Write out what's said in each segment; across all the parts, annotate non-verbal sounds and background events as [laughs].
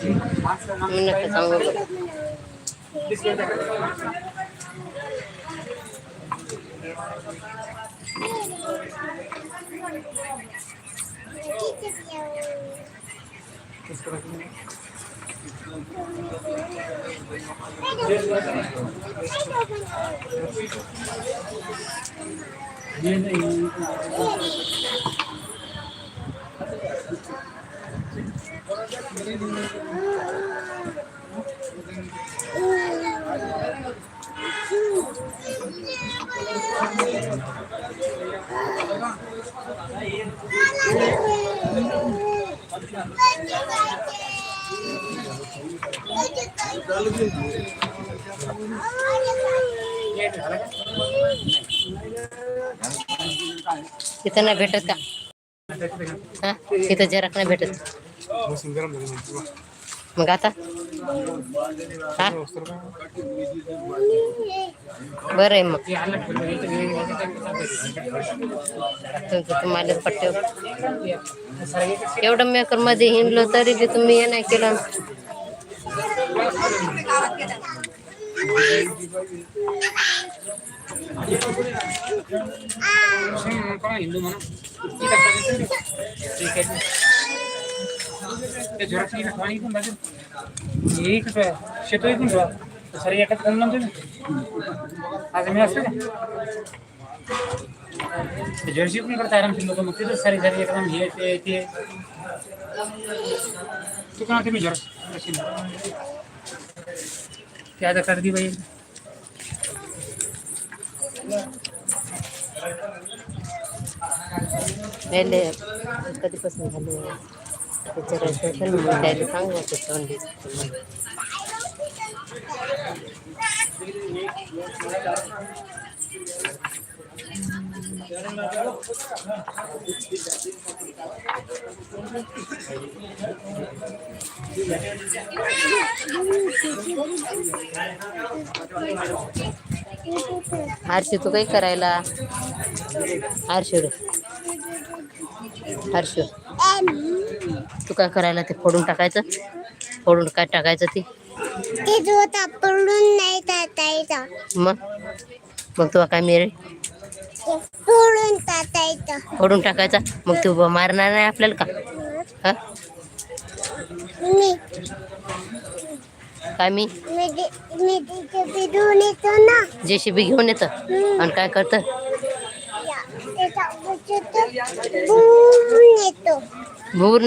मी नका सांगू बरं. तिथं नाही भेटत का? हा? तिथं जरा नाही भेटत. मग आता हा बरं आहे मग तुमचं तुम्हाला पट्टे एवढं मेकरमध्ये हिंडलो तरी बी तुम्ही हे नाही केलं हिंदू म्हणून शेतो इकडून ठेवा. तर एकाच फोन लावून आज मी असतो का ते जर्सी पण करता आरामशीर लोक मग तिथं सारी सारी एकदम हे ते ते तू कोणा तुम्ही ते आता कर दी बाई कधीपासून झाले विचारायचं मग त्याला तोंडी आरशी तू काही करायला? आरशी हर्ष. तू काय करायला ते फोडून टाकायचं? फोडून काय टाकायचं ते? पडून नाही टाकायचं मग? मग तुला काय मिळेल फोडून टाकायचं फोडून टाकायचा? मग तू मारणार नाही आपल्याला का? काय मी? जेसीबी घेऊन येतं आणि काय करतं? भूर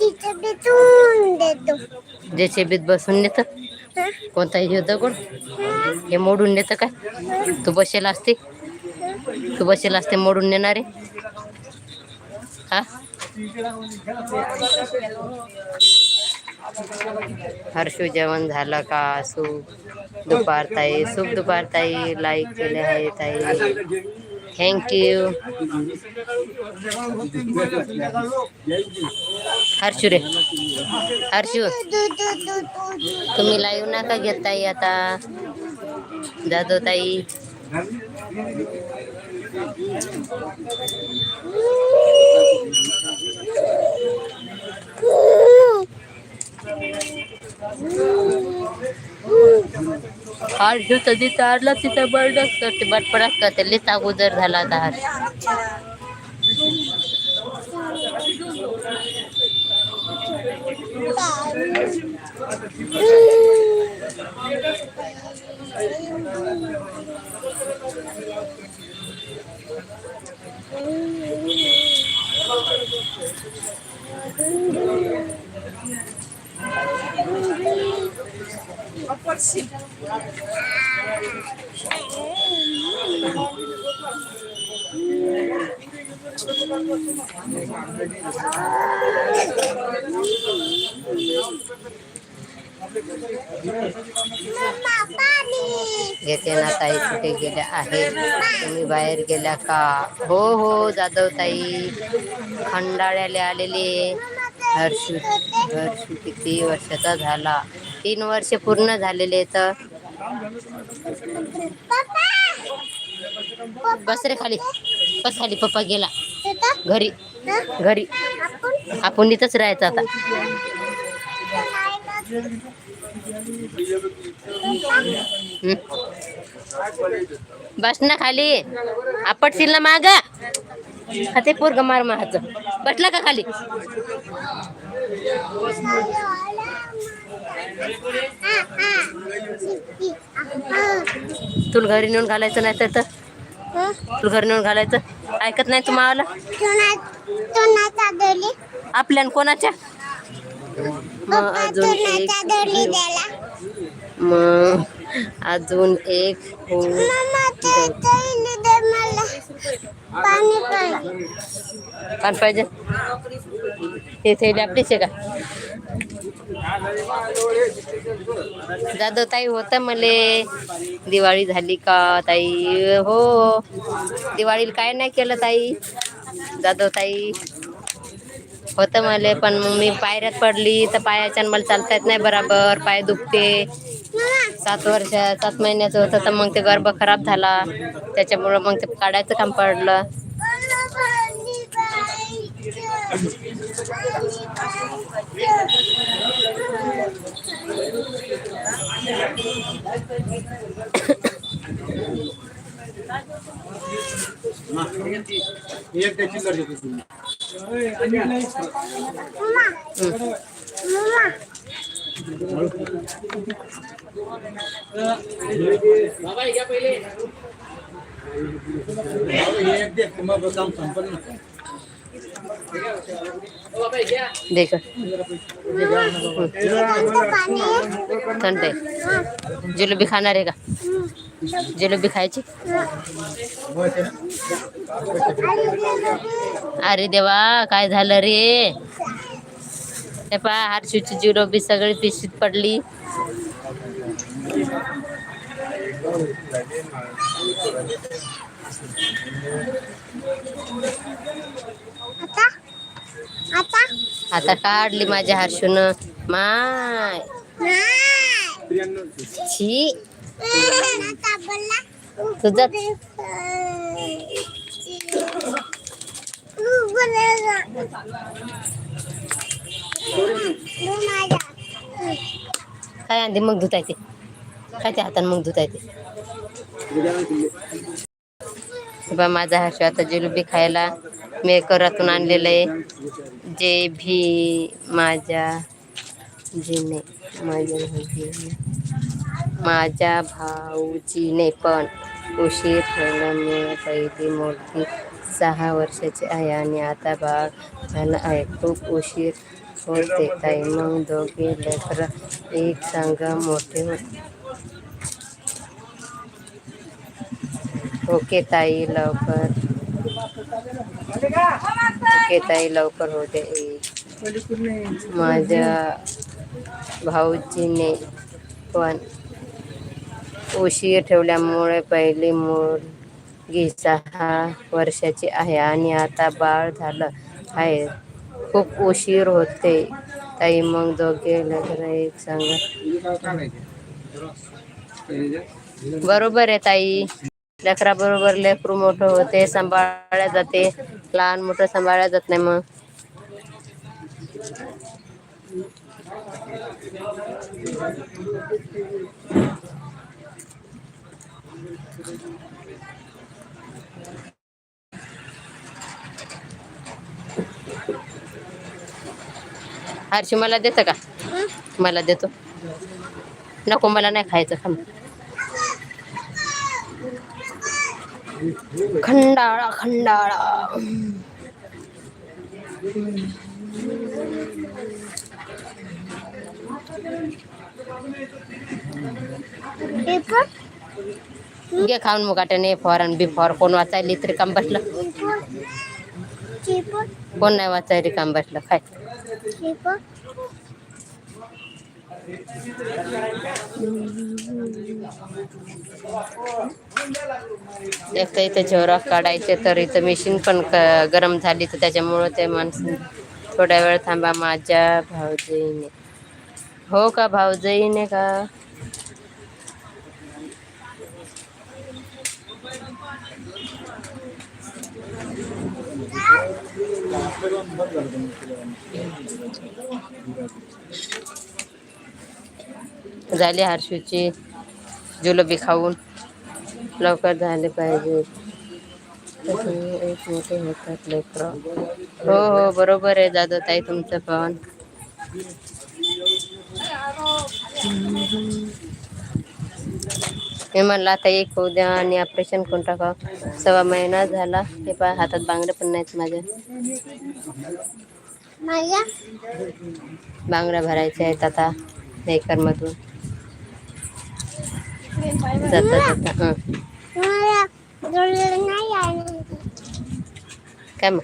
तिथे बिटून देतो जेसीबीत बसून नेत. कोणताही हे दगड. हे मोडून नेतं काय? तू बसेल असते. तू बसेल असते मोडून नेणारे. हा? हर्षू झालं का सूप दुपार ताई सूप दुपार ताई लाईक केले आहे ताई। थँक्यू हर्षू रे। हर्षू. तुम्ही लाईव्ह नका घेत ताई आता। जाधव ताई। हर्षू तर तिथं आडला तिथं बर्डच करते बटपडाच करते लित अगोदर झाला आता हर्ष मम्मा, पाणी. येते ना ताई कुठे गेल्या आहेत? तुम्ही बाहेर गेल्या का? हो हो जाधव ताई. खंडाळ्याला आलेले हर्षू हर्षू किती वर्षाचा झाला. तीन वर्ष पूर्ण झालेले तर बस रे खाली. बस खाली पप्पा गेला. घरी घरी. आपण इथंच राहायचं आता. बस ना खाली. आपटशील ना माग. खाते पोरग मार माहाचं बसला का खाली? तुला घरी नेऊन घालायचं नाही तर? तुला घरी नेऊन घालायचं? ऐकत नाही तुम्हाला आपल्या न कोणाच्या? मग अजून एक मग अजून एक पाणी पाहिजे. कान पाहिजे. हे थैली आपलीच आहे का? जाधव ताई होतं मले. दिवाळी झाली का ताई? हो. दिवाळीला काय नाही केलं ताई. जाधव ताई होतं मले पण मग मी पायऱ्यात पडली तर पायाच्या मला चालता येत नाही बराबर. पाय दुखते. सात वर्ष सात महिन्याचं होतं तर मग ते गर्भ खराब झाला. त्याच्यामुळं मग ते काढायचं काम पडलं. [coughs] एक त्याची गरज होती हं. एक दे मग काम संपन्न दे इकडं. थंड आहे जिलेबी खाणार आहे का जिलेबी खायची अरे देवा काय झालं रे हे पा हरशीची जिलेबी सगळी पिशीत पडली आता? आता? आता काढली माझ्या हर्षून. माय. छी. तुझं काय आणते? मग धुता येते काय ते हाताने मग धुता येते बा माझा हर्ष आता जिलेबी खायला मेकरातून आणलेलं आहे. जे भी माझ्या जीने माझ्या माझ्या भाऊजीने पण उशीर ठेवल्यामुळे पहिली मोठी सहा वर्षाची आहे आणि आता बाळ झाला आहे. खूप उशीर होते ताई. मग दोघे लेकरं एक संघ मोठे होते ओके ताई लवकर. ओके ताई लवकर होते माझ्या भाऊजीने पण उशीर ठेवल्यामुळे पहिली मुलगी सहा वर्षाची आहे आणि आता बाळ झालं आहे. खूप उशीर होते. ताई मग दोघे लेकरं एक सांग. बरोबर आहे ताई. लेकरा बरोबर लेकरू मोठं होते सांभाळल्या जाते. लहान मोठं सांभाळल्या जात नाही मग. हर्षी मला देतं का? मला देतो. नको मला नाही खायचं. खा खंडाळा खंडाळा पेपर? घे खाऊन मुगाट्याने फॉर आणि बी फॉर कोण वाचायली तरी काम बसलं. पेपर? कोण नाही वाचायली काम बसलं खाय. एक तर इथे झोराक काढायचे तर इथं मशीन पण क- गरम झाली तर त्याच्यामुळं ते माणसं थोड्या वेळ थांबा. माझ्या भाऊजीने हो का भाऊजीने का? झाली हर्षूची. जुलबी खाऊन लवकर झाले पाहिजे. एक मोठे होतात लेकरं. हो हो बरोबर आहे दादा ताई तुमचं पण. मी म्हणलं आता एक होऊ द्या आणि ऑपरेशन कोण टाका. सव्वा महिना झाला. हे पा हातात बांगड्या पण नाहीत माझ्या माझ्या बांगड्या भरायच्या आहेत आता मधून जाता जाता हं. मला डोळे नाही आले काय मग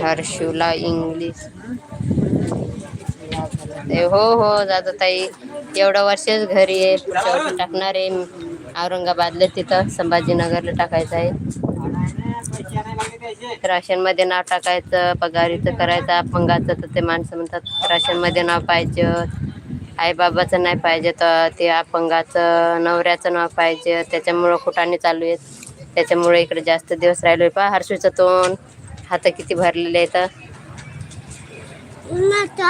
हर्षूला इंग्लिश. हो हो जातो ताई. एवढं वर्षच घरी आहे. पुढच्या वर्षी टाकणार आहे. औरंगाबादला तिथं संभाजीनगरला टाकायचं आहे. राशनमध्ये नाव टाकायचं पगारीचं करायचं अपंगाचं तर ते माणसं म्हणतात राशनमध्ये नाव पाहिजे. आई बाबाचं नाही पाहिजे तर ते अपंगाचं नवऱ्याचं नाव पाहिजे. त्याच्यामुळं कुठाने चालू आहेत. त्याच्यामुळे इकडे जास्त दिवस राहिलोय. पा हर्षूचं तोंड. हात किती भरलेले आहेत. उन्हात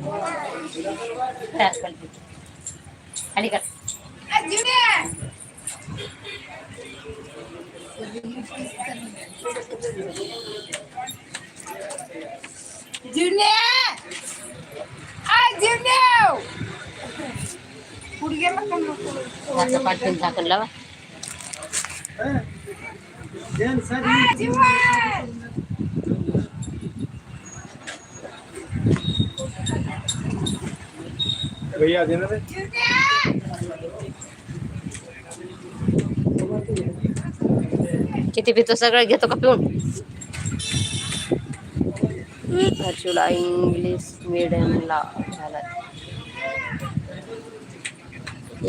दोन धू खाली कर हात पाठवून झाकण भैया देना रे किती पितो सगळं घेतो का पिऊन हर्षूला इंग्लिश मिडियमला घालाय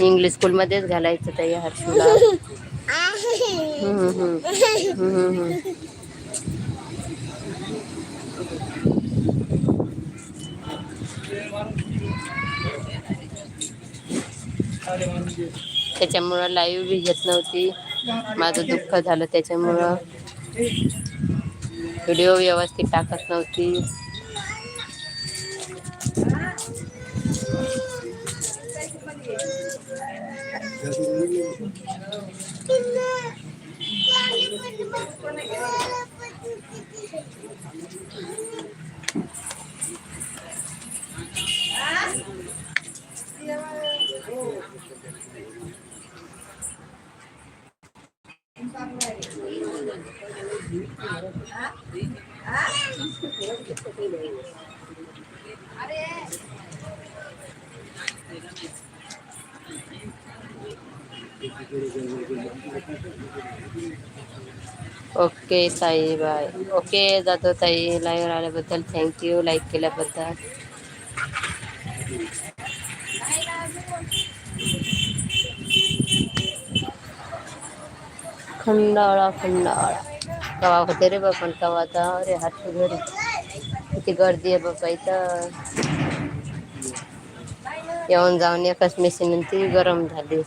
इंग्लिश स्कूलमध्येच घालायचं ताई हर्षूला [laughs] हम्म, हम्म, हम्म, हम्म, त्याच्यामुळं लाईव्ह बी घेत नव्हती. माझं दुःख झालं त्याच्यामुळं. व्हिडिओ व्यवस्थित टाकत नव्हती. ओके ताई बाय ओके जातो ताई लाईव्ह आल्याबद्दल थँक्यू लाईक केल्याबद्दल. खंडाळा खंडाळा. कवा होते रे बापन कवाचा अरे हात घरी किती गर्दी आहे बाबा इथं. येऊन जाऊन एकच मेशीन ती गरम झाली.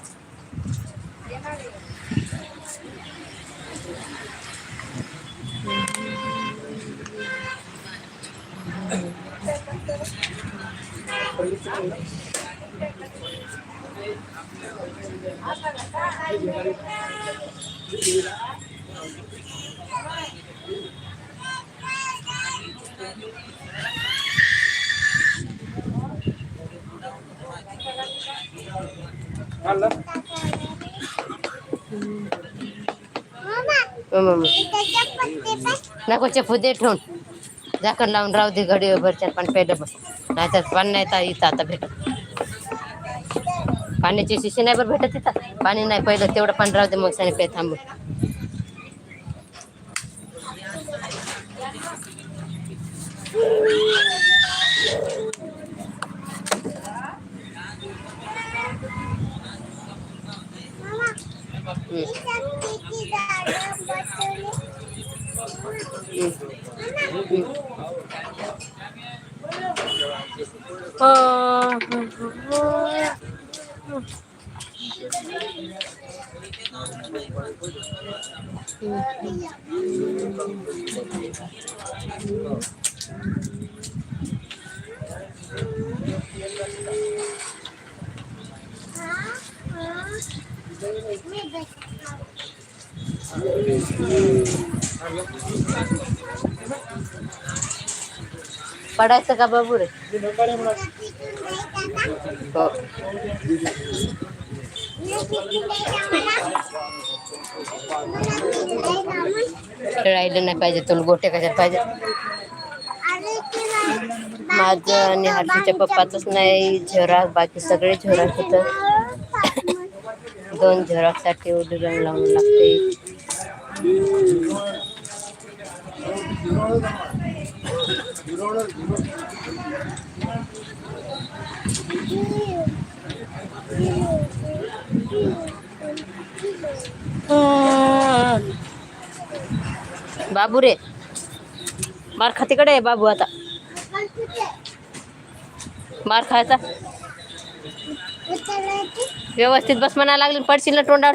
देखो चप्पू देख देखो लाउन राउ दी घड़ी भर चार पान पे डब्बा नाहीतर पाणी नाही तर इथं आता भेटत पाण्याची शिशी नाही बरं भेटत इथं. पाणी नाही पहिलं तेवढं पाणी राहू दे मग साने पे थांबू. पडायचं का बाबू रे नाही हो खेळायला नाही पाहिजे तुला गोटे कशात पाहिजे? अरे माझं आणि हर्षूच्या पप्पाचंच नाही झेरॉक्स बाकी सगळे झेरॉक्स होतं [coughs] दोन झेरॉक्ससाठी एवढी लावून लागते. बाबू रे मार खातीकडे आहे बाबू आता. मार खायचा. व्यवस्थित बस म्हणा लागली पडशील ना तोंडावर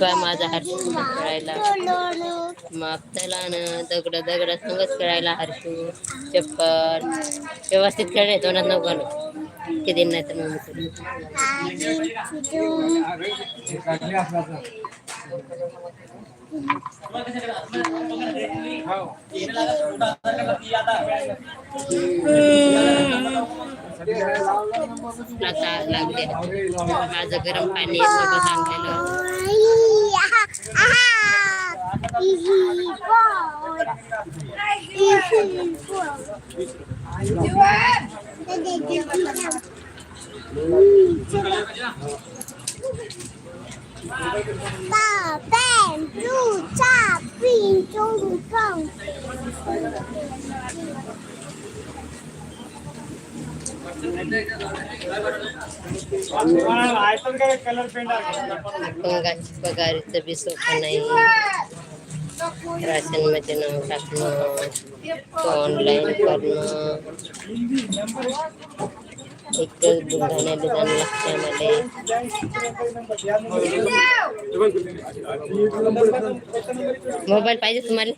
बाय माझा हर्षू खेळायला. मग त्याला ना दगड दगड संगच खेळायला हर्षू चप्पल. व्यवस्थित खेळले तोंडात नको घालू. किती नाही तर मग आता लागले माझं गरम पाणी सोबत आणलेलं大笨猪炸病中撞。 आयटम पगारीचं बी सोपं नाही. राशनमध्ये नाव टाकणं ऑनलाईन करणं. एकच बुलढाण्याला जाणं लागतं मला. मोबाईल पाहिजे तुम्हाला?